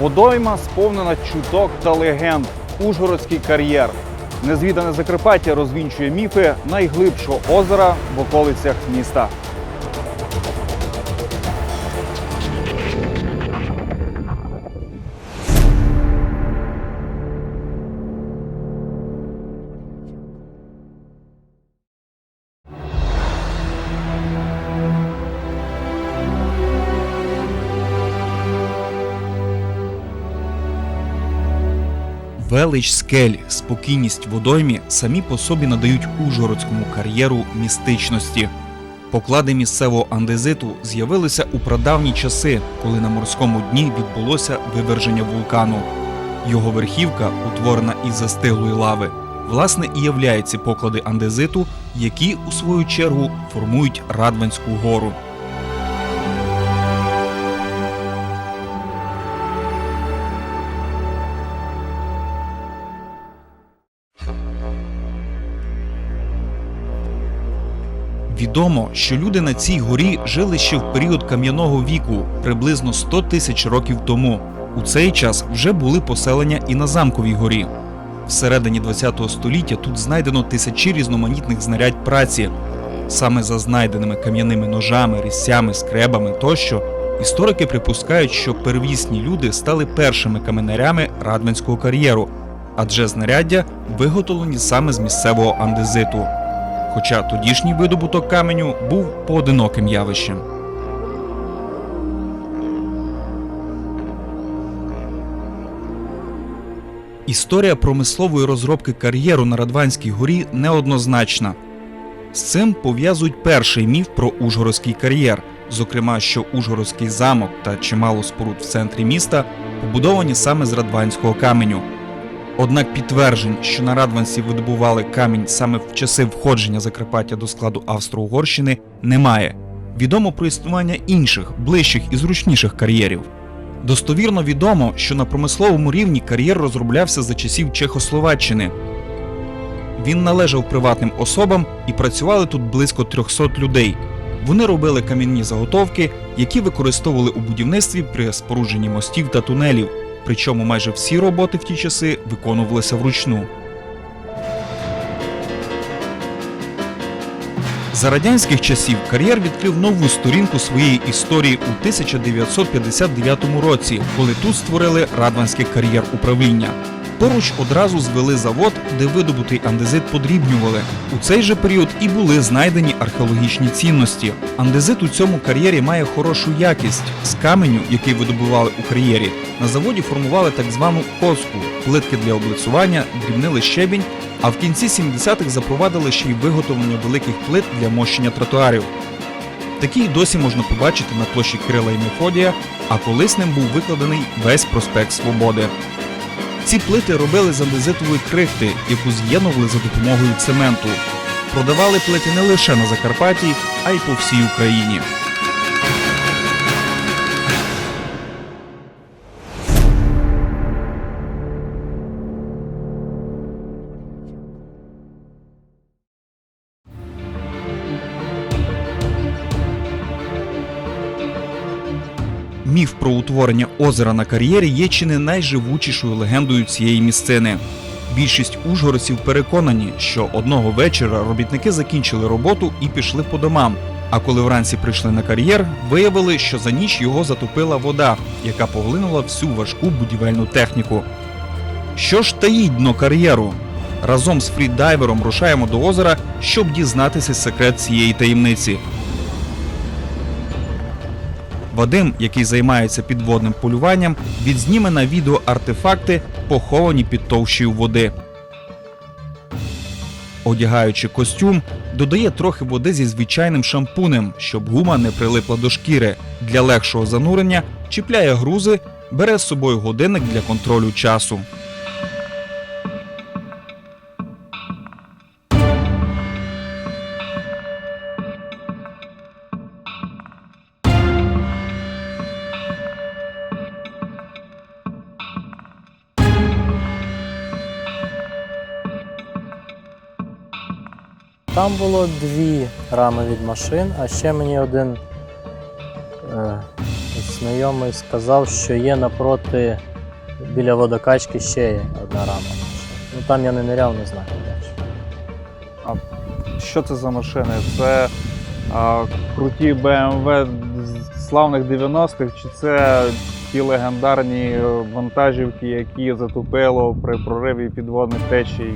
Водойма сповнена чуток та легенд. Ужгородський кар'єр. Незвідане Закарпаття розвінчує міфи найглибшого озера в околицях міста. Велич скель, спокійність водоймі самі по собі надають ужгородському кар'єру містичності. Поклади місцевого андезиту з'явилися у прадавні часи, коли на морському дні відбулося виверження вулкану. Його верхівка, утворена із застиглої лави, власне і являють ці поклади андезиту, які у свою чергу формують Радванську гору. Відомо, що люди на цій горі жили ще в період кам'яного віку, приблизно 100 тисяч років тому. У цей час вже були поселення і на замковій горі. Всередині ХХ століття тут знайдено тисячі різноманітних знарядь праці. Саме за знайденими кам'яними ножами, різцями, скребами тощо історики припускають, що первісні люди стали першими каменарями радванського кар'єру, адже знаряддя виготовлені саме з місцевого андезиту хоча тодішній видобуток каменю був поодиноким явищем. Історія промислової розробки кар'єру на Радванській горі неоднозначна. З цим пов'язують перший міф про Ужгородський кар'єр, зокрема, що Ужгородський замок та чимало споруд в центрі міста побудовані саме з радванського каменю. Однак підтверджень, що на Радванці видобували камінь саме в часи входження Закарпаття до складу Австро-Угорщини, немає. Відомо про існування інших, ближчих і зручніших кар'єрів. Достовірно відомо, що на промисловому рівні кар'єр розроблявся за часів Чехословаччини. Він належав приватним особам і працювали тут близько 300 людей. Вони робили кам'яні заготовки, які використовували у будівництві при спорудженні мостів та тунелів. Причому майже всі роботи в ті часи виконувалися вручну. За радянських часів кар'єр відкрив нову сторінку своєї історії у 1959 році, коли тут створили Радванське кар'єр управління. Поруч одразу звели завод, де видобутий андезит подрібнювали. У цей же період і були знайдені археологічні цінності. Андезит у цьому кар'єрі має хорошу якість. З каменю, який видобували у кар'єрі, на заводі формували так звану коску, плитки для облицювання, дрібнили щебінь. А в кінці 70-х запровадили ще й виготовлення великих плит для мощення тротуарів. Такий і досі можна побачити на площі Кирила і Мефодія, а колись ним був викладений весь проспект Свободи. Ці плити робили з андезитової крихти, яку з'єднували за допомогою цементу. Продавали плити не лише на Закарпатті, а й по всій Україні. Міф про утворення озера на кар'єрі є чи не найживучішою легендою цієї місцини. Більшість ужгородців переконані, що одного вечора робітники закінчили роботу і пішли по домам. А коли вранці прийшли на кар'єр, виявили, що за ніч його затопила вода, яка поглинула всю важку будівельну техніку. Що ж таїть дно кар'єру? Разом з фрідайвером рушаємо до озера, щоб дізнатися секрет цієї таємниці. Вадим, який займається підводним полюванням, відзніме на відео артефакти, поховані під товщею води. Одягаючи костюм, додає трохи води зі звичайним шампунем, щоб гума не прилипла до шкіри. Для легшого занурення чіпляє грузи, бере з собою годинник для контролю часу. Там було дві рами від машин, а ще мені один е, знайомий сказав, що є напроти біля водокачки ще є одна рама. Ну там я не ниряв, не знаю. далі. Що це за машини? Це а, круті BMW з славних 90-х, чи це ті легендарні вантажівки, які затопило при прориві підводних течій?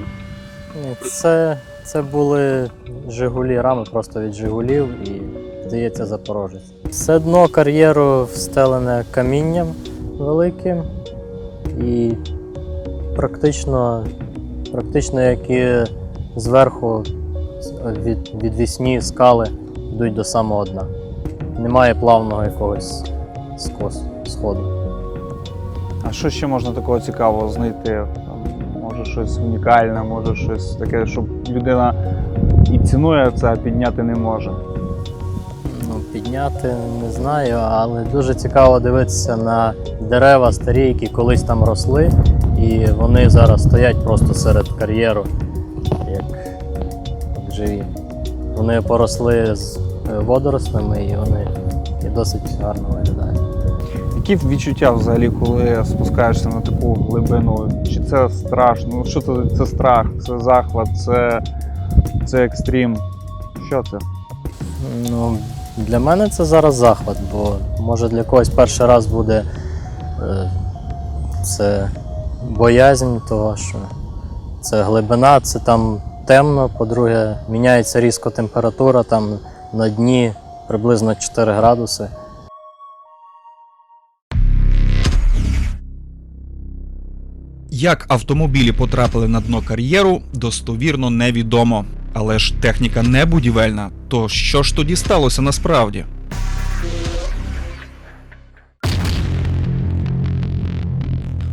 Це, це були Жигулі, рами просто від Жигулів і, здається, Запорожець. Все дно кар'єру встелене камінням великим і практично, практично як і зверху від, відвісні скали йдуть до самого дна. Немає плавного якогось скос, сходу. А що ще можна такого цікавого знайти? Щось унікальне, може щось таке, щоб людина і цінує це, а підняти не може. Ну, підняти не знаю, але дуже цікаво дивитися на дерева старі, які колись там росли, і вони зараз стоять просто серед кар'єру, як, як живі. Вони поросли з е, водорослями і вони і досить гарно виглядають. Які відчуття взагалі, коли спускаєшся на таку глибину? Чи це страшно? Ну що це? Це страх, це захват, це, це екстрім. Що це? Ну, для мене це зараз захват, бо може для когось перший раз буде е, це боязнь того, що це глибина, це там темно. По-друге, міняється різко температура, там на дні приблизно 4 градуси. Як автомобілі потрапили на дно кар'єру, достовірно невідомо. Але ж техніка не будівельна. То що ж тоді сталося насправді?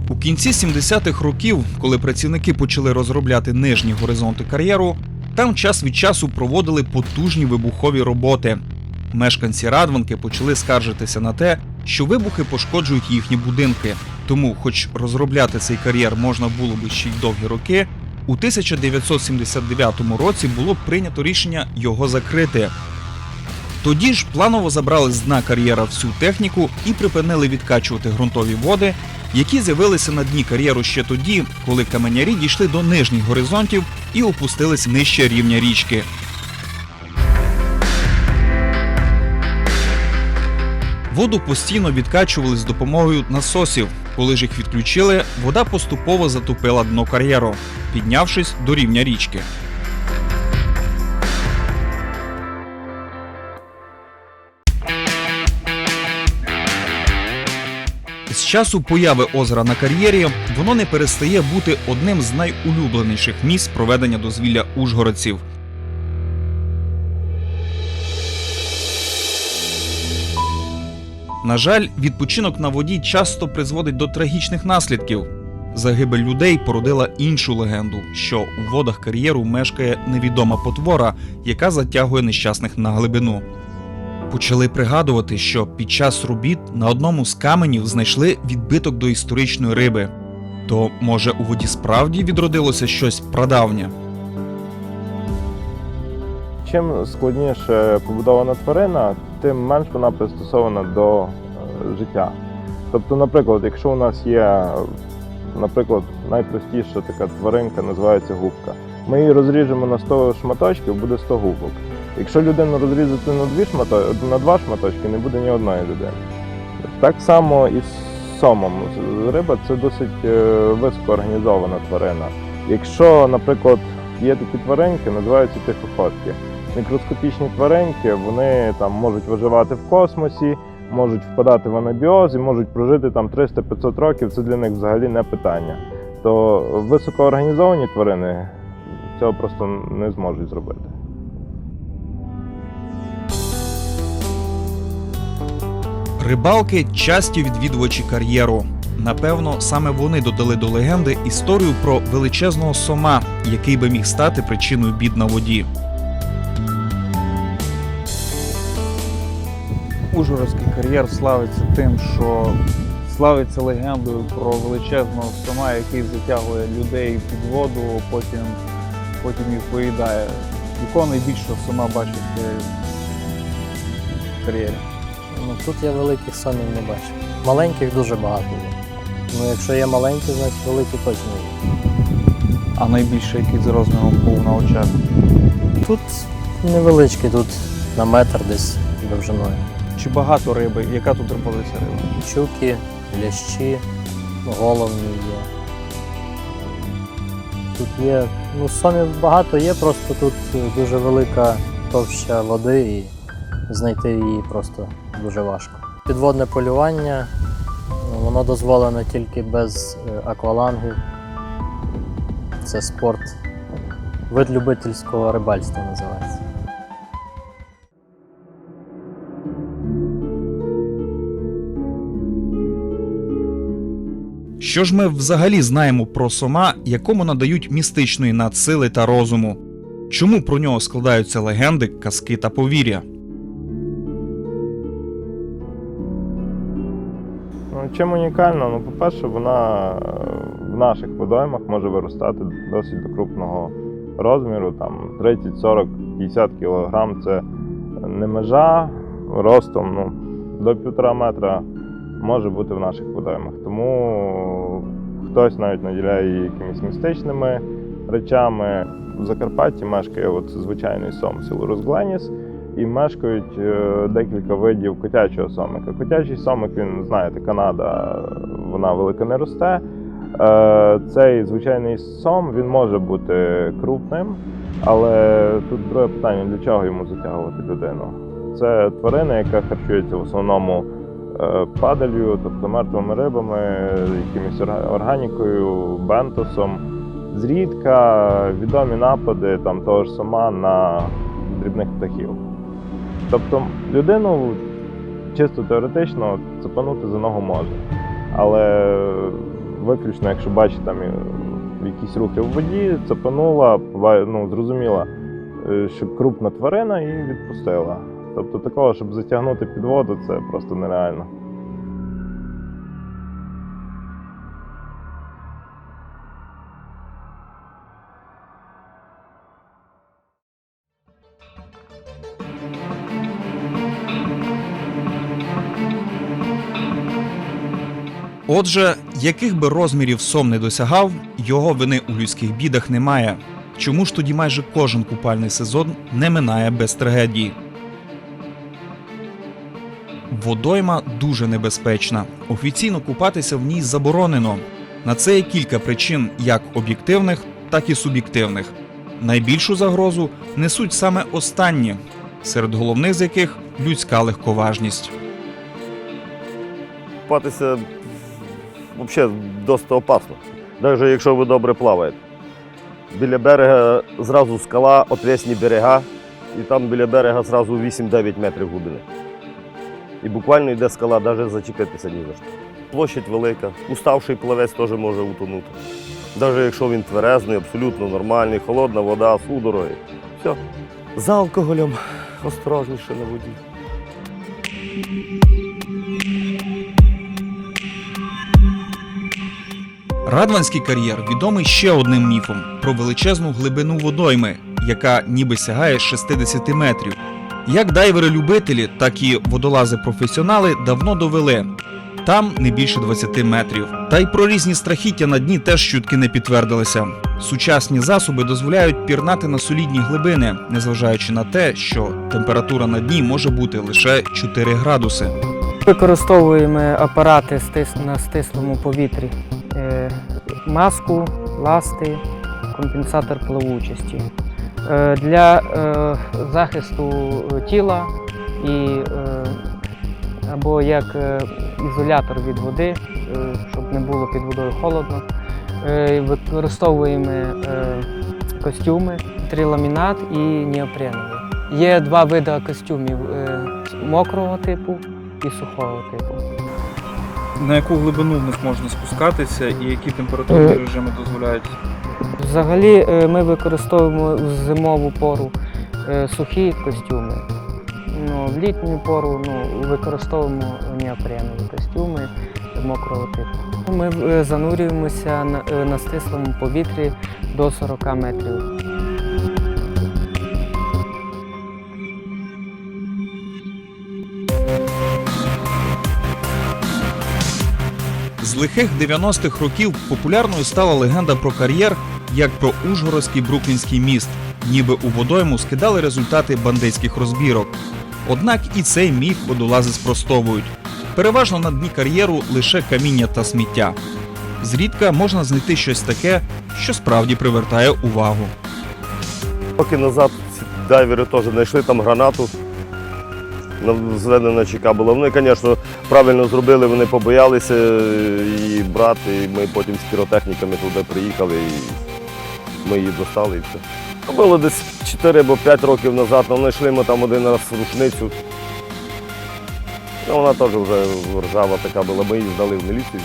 У кінці 70-х років, коли працівники почали розробляти нижні горизонти кар'єру, там час від часу проводили потужні вибухові роботи. Мешканці Радванки почали скаржитися на те, що вибухи пошкоджують їхні будинки. Тому, хоч розробляти цей кар'єр можна було би ще й довгі роки, у 1979 році було прийнято рішення його закрити. Тоді ж планово забрали з дна кар'єра всю техніку і припинили відкачувати ґрунтові води, які з'явилися на дні кар'єру ще тоді, коли каменярі дійшли до нижніх горизонтів і опустились нижче рівня річки. Воду постійно відкачували з допомогою насосів. Коли ж їх відключили, вода поступово затопила дно кар'єру, піднявшись до рівня річки. З часу появи озера на кар'єрі воно не перестає бути одним з найулюбленіших місць проведення дозвілля ужгородців. На жаль, відпочинок на воді часто призводить до трагічних наслідків. Загибель людей породила іншу легенду, що у водах кар'єру мешкає невідома потвора, яка затягує нещасних на глибину. Почали пригадувати, що під час робіт на одному з каменів знайшли відбиток до історичної риби. То, може, у воді справді відродилося щось прадавнє? Чим складніше побудована тварина, тим менш вона пристосована до е, життя. Тобто, наприклад, якщо у нас є, наприклад, найпростіша така тваринка, називається губка. Ми її розріжемо на 100 шматочків, буде 100 губок. Якщо людину розрізати на, дві шмато... на два шматочки, не буде ні одної людини. Так само і з сомом. Риба це досить е, високоорганізована тварина. Якщо, наприклад, є такі тваринки, називаються тихоходки. Мікроскопічні тваринки вони там можуть виживати в космосі, можуть впадати в анабіоз і можуть прожити там 300-500 років. Це для них взагалі не питання. То високоорганізовані тварини цього просто не зможуть зробити. Рибалки часті відвідувачі кар'єру. Напевно, саме вони додали до легенди історію про величезного сома, який би міг стати причиною бід на воді. Ужгородський кар'єр славиться тим, що славиться легендою про величезного сома, який затягує людей під воду, потім, потім їх поїдає. Якого найбільшого сома бачите в кар'єрі? Ну, тут я великих сомів не бачив. Маленьких дуже багато є. Ну, якщо є маленькі, значить великі точно є. А найбільше який з розміром був на очах? Тут невеличкий, тут на метр десь довжиною. Чи багато риби? Яка тут рибалися риба? Щуки, лящі, головні є. Тут є, ну, сомів багато є, просто тут дуже велика товща води і знайти її просто дуже важко. Підводне полювання, воно дозволено тільки без е, аквалангів. Це спорт, вид любительського рибальства називається. Що ж ми взагалі знаємо про сома, якому надають містичної надсили та розуму? Чому про нього складаються легенди, казки та повір'я? Ну, чим унікальна? Ну, по-перше, вона е, в наших водоймах може виростати досить до крупного розміру, там 30, 40, 50 кг це не межа ростом ну, до півтора метра може бути в наших водоймах. Тому хтось навіть наділяє її якимись містичними речами. В Закарпатті мешкає от звичайний сом село Розгленіс і мешкають е, декілька видів котячого сомика. Котячий сомик, він знаєте, Канада, вона велика не росте. Е, Цей звичайний сом він може бути крупним, але тут друге питання: для чого йому затягувати людину? Це тварина, яка харчується в основному падалью, тобто мертвими рибами, якимось органікою, бентосом. Зрідка відомі напади там того ж сама на дрібних птахів. Тобто людину чисто теоретично цепанути за ногу може. Але виключно, якщо бачить там е, якісь рухи в воді, цепанула, ну, зрозуміла, е, що крупна тварина і відпустила. Тобто такого, щоб затягнути під воду, це просто нереально. Отже, яких би розмірів сом не досягав, його вини у людських бідах немає. Чому ж тоді майже кожен купальний сезон не минає без трагедії? Водойма дуже небезпечна. Офіційно купатися в ній заборонено. На це є кілька причин, як об'єктивних, так і суб'єктивних. Найбільшу загрозу несуть саме останні, серед головних з яких людська легковажність. Купатися взагалі досить опасно, навіть якщо ви добре плаваєте. Біля берега зразу скала, отвесні берега, і там біля берега зразу 8-9 метрів глибини. І буквально йде скала, навіть зачепитися ні за що. Площадь велика, уставший плавець теж може утонути. Навіть якщо він тверезний, абсолютно нормальний, холодна вода, судороги. Все. За алкоголем осторожніше на воді. Радванський кар'єр відомий ще одним міфом про величезну глибину водойми, яка ніби сягає 60 метрів. Як дайвери-любителі, так і водолази-професіонали давно довели. Там не більше 20 метрів. Та й про різні страхіття на дні теж чутки не підтвердилися. Сучасні засоби дозволяють пірнати на солідні глибини, незважаючи на те, що температура на дні може бути лише 4 градуси. Використовуємо апарати на стислому повітрі, Е, маску, ласти, компенсатор плавучості. Е, Для е, захисту е, тіла і або як ізолятор від води, щоб не було під водою холодно. Використовуємо костюми, триламінат і неопреновий. Є два види костюмів мокрого типу і сухого типу. На яку глибину в них можна спускатися і які температурні режими дозволяють? Взагалі е, ми використовуємо в зимову пору е, сухі костюми. Ну, В літню пору ну, використовуємо неопренові костюми мокрого типу. Ну, ми е, занурюємося на, на стислому повітрі до 40 метрів. З лихих 90-х років популярною стала легенда про кар'єр як про Ужгородський Бруклінський міст, ніби у водойму скидали результати бандитських розбірок. Однак і цей міф водолази спростовують. Переважно на дні кар'єру лише каміння та сміття. Зрідка можна знайти щось таке, що справді привертає увагу. Роки назад ці дайвери теж знайшли там гранату. Зведена чека була. Вони, звісно, правильно зробили, вони побоялися її брати. І ми потім з піротехніками туди приїхали і ми її достали і все. Було десь 4 або 5 років назад, але знайшли ми там один раз рушницю. Ну, вона теж вже ржава така була, ми її здали в міліцію.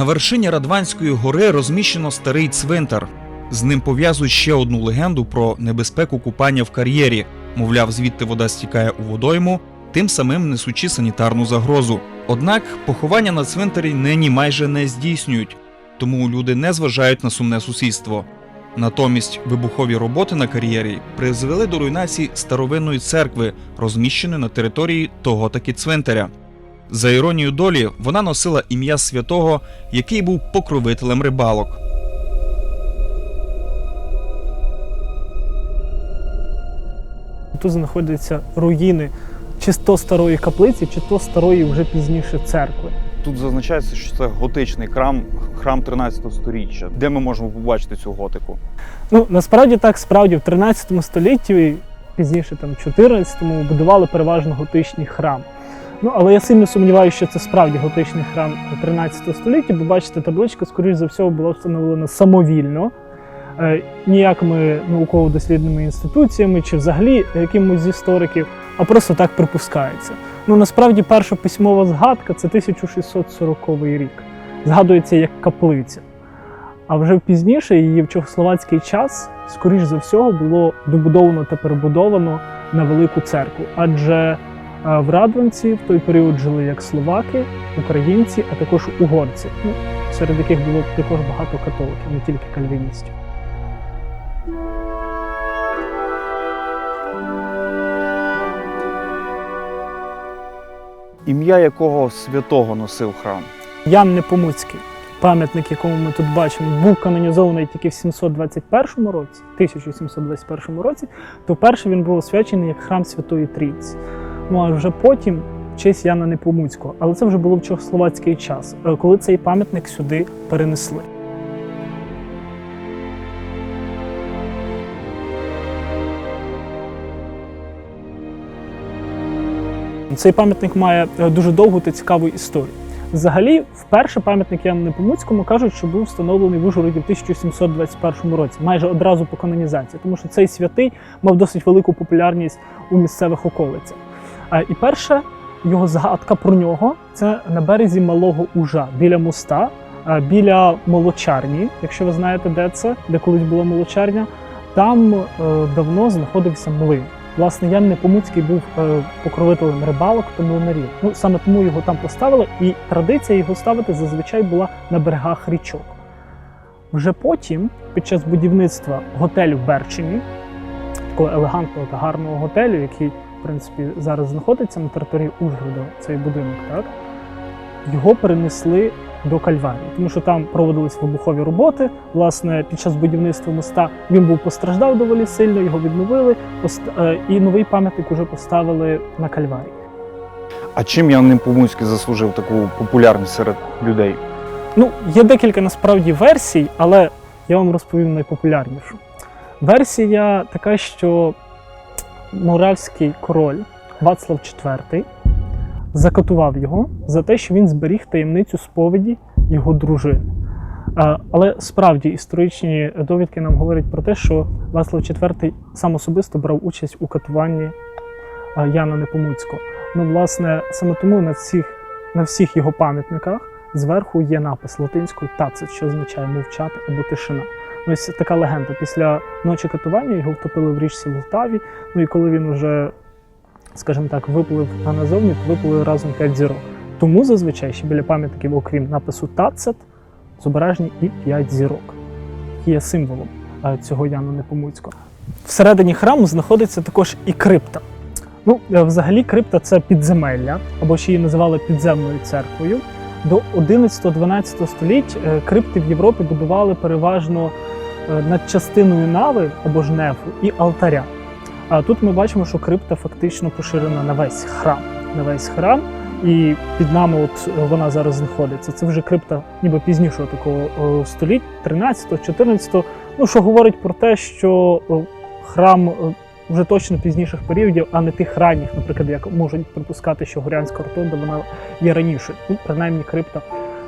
На вершині Радванської гори розміщено старий цвинтар. З ним пов'язують ще одну легенду про небезпеку купання в кар'єрі. Мовляв, звідти вода стікає у водойму, тим самим несучи санітарну загрозу. Однак поховання на цвинтарі нині майже не здійснюють, тому люди не зважають на сумне сусідство. Натомість вибухові роботи на кар'єрі призвели до руйнації старовинної церкви, розміщеної на території того таки цвинтаря. За іронією долі, вона носила ім'я святого, який був покровителем рибалок. Тут знаходяться руїни чи то старої каплиці, чи то старої вже пізніше церкви. Тут зазначається, що це готичний храм, храм 13 століття. Де ми можемо побачити цю готику? Ну насправді так, справді в 13 столітті, пізніше там 14-му, будували переважно готичні храми. Ну але я сильно сумніваюся, що це справді готичний храм 13 століття, бо бачите, табличка, скоріш за все, була встановлена самовільно. е, Ніякими науково-дослідними інституціями чи взагалі якимось з істориків, а просто так припускається. Ну насправді перша письмова згадка це 1640 рік. Згадується як каплиця. А вже пізніше її в чехословацький час, скоріш за всього, було добудовано та перебудовано на велику церкву. Адже в Радванці в той період жили як словаки, українці, а також угорці, ну, серед яких було також багато католиків, не тільки кальвіністів. Ім'я якого святого носив храм? Ян Непомуцький, пам'ятник, якому ми тут бачимо, був канонізований тільки в 721 році, 1721 році, то вперше він був освячений як храм Святої Трійці. Ну а вже потім в честь Яна Непомуцького. Але це вже було в чехословацький час, е, коли цей пам'ятник сюди перенесли. Цей пам'ятник має е, дуже довгу та цікаву історію. Взагалі, вперше пам'ятник Яну Непомуцькому кажуть, що був встановлений в Ужгороді в 1721 році, майже одразу по канонізації, тому що цей святий мав досить велику популярність у місцевих околицях. І перша його згадка про нього це на березі Малого Ужа біля моста, біля молочарні, якщо ви знаєте, де це, де колись була молочарня. Там е, давно знаходився млин. Власне, Ян Непомуцький був е, покровителем рибалок та млинарів. Ну саме тому його там поставили, і традиція його ставити зазвичай була на берегах річок. Вже потім, під час будівництва готелю в Берчині, такого елегантного та гарного готелю, який, в принципі, зараз знаходиться на території Ужгорода, цей будинок, так його перенесли до Кальварії, тому що там проводились вибухові роботи. Власне, під час будівництва моста він був постраждав доволі сильно, його відновили, е, і новий пам'ятник уже поставили на Кальварії. А чим Ян Непомуцький заслужив таку популярність серед людей? Ну, є декілька насправді версій, але я вам розповім найпопулярнішу. Версія така, що моравський король Вацлав IV закатував його за те, що він зберіг таємницю сповіді його дружини. Але справді історичні довідки нам говорять про те, що Вацлав IV сам особисто брав участь у катуванні Яна Непомуцького. Ну, власне, саме тому на всіх, на всіх його пам'ятниках зверху є напис латинською тацит, що означає мовчати або тишина. Ось така легенда. Після ночі катування його втопили в річці Лтаві. Ну і коли він уже, скажімо так, виплив назовні, то виплили разом п'ять зірок. Тому зазвичай ще біля пам'ятників, окрім напису Тацет, зображені і п'ять зірок, є символом е, цього Яна Непомуцького. Всередині храму знаходиться також і крипта. Ну, е, взагалі, крипта це підземелля, або ще її називали підземною церквою. До 11-12 століть е, крипти в Європі будували переважно е, над частиною нави або ж нефу і алтаря. А тут ми бачимо, що крипта фактично поширена на весь храм. На весь храм, і під нами от е, вона зараз знаходиться. Це вже крипта ніби пізнішого такого століть, 13-14, ну що говорить про те, що храм вже точно пізніших періодів, а не тих ранніх, наприклад, як можуть припускати, що Горянська ротонда вона є раніше. Ну, принаймні, крипта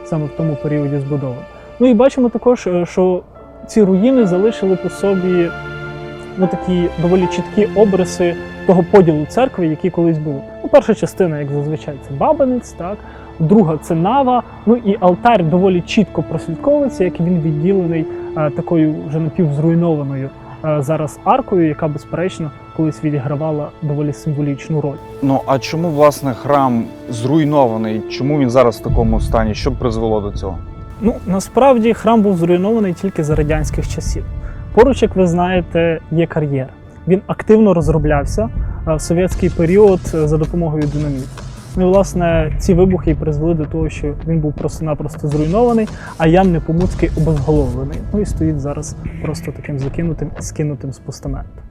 саме в тому періоді збудована. Ну і бачимо також, е, що ці руїни залишили по собі ну, такі доволі чіткі обриси того поділу церкви, який колись був. Ну, перша частина, як зазвичай, це бабинець, так. Друга це нава. Ну і алтар доволі чітко прослідковується, як він відділений е, такою вже напівзруйнованою зараз аркою, яка безперечно колись відігравала доволі символічну роль. Ну а чому власне храм зруйнований? Чому він зараз в такому стані? Що призвело до цього? Ну насправді храм був зруйнований тільки за радянських часів. Поруч, як ви знаєте, є кар'єр. Він активно розроблявся е, в совєтський період е, за допомогою динаміту. Ну власне ці вибухи і призвели до того, що він був просто-напросто зруйнований, а Ян Непомуцький обезголовлений. Ну і стоїть зараз просто таким закинутим і скинутим з постаменту.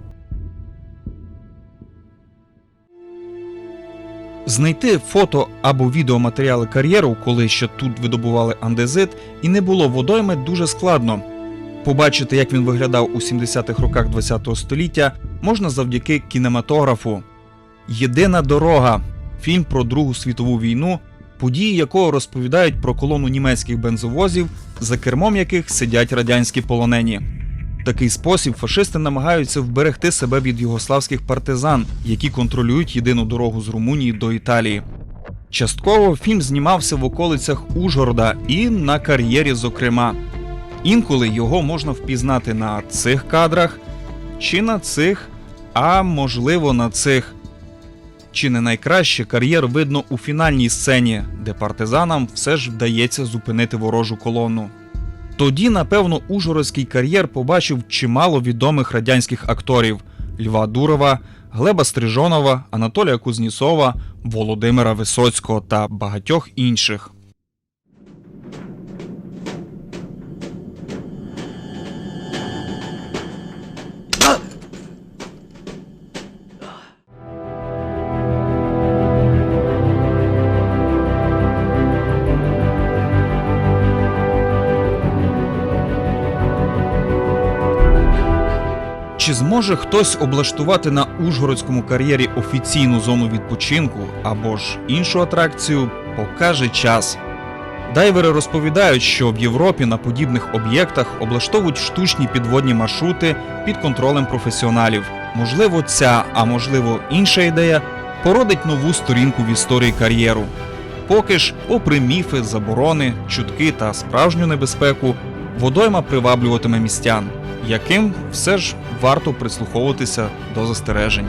Знайти фото або відеоматеріали кар'єру, коли ще тут видобували андезит, і не було водойми дуже складно. Побачити, як він виглядав у 70-х роках ХХ століття, можна завдяки кінематографу. Єдина дорога фільм про Другу світову війну, події якого розповідають про колону німецьких бензовозів, за кермом яких сидять радянські полонені. В такий спосіб фашисти намагаються вберегти себе від югославських партизан, які контролюють єдину дорогу з Румунії до Італії. Частково фільм знімався в околицях Ужгорода і на кар'єрі, зокрема. Інколи його можна впізнати на цих кадрах, чи на цих, а можливо на цих. Чи не найкраще кар'єр видно у фінальній сцені, де партизанам все ж вдається зупинити ворожу колону. Тоді, напевно, Ужгородський кар'єр побачив чимало відомих радянських акторів Льва Дурова, Глеба Стрижонова, Анатолія Кузнісова, Володимира Висоцького та багатьох інших. Чи зможе хтось облаштувати на Ужгородському кар'єрі офіційну зону відпочинку або ж іншу атракцію, покаже час. Дайвери розповідають, що в Європі на подібних об'єктах облаштовують штучні підводні маршрути під контролем професіоналів. Можливо, ця, а можливо, інша ідея породить нову сторінку в історії кар'єру. Поки ж, попри міфи, заборони, чутки та справжню небезпеку, водойма приваблюватиме містян, яким все ж варто прислуховуватися до застережень.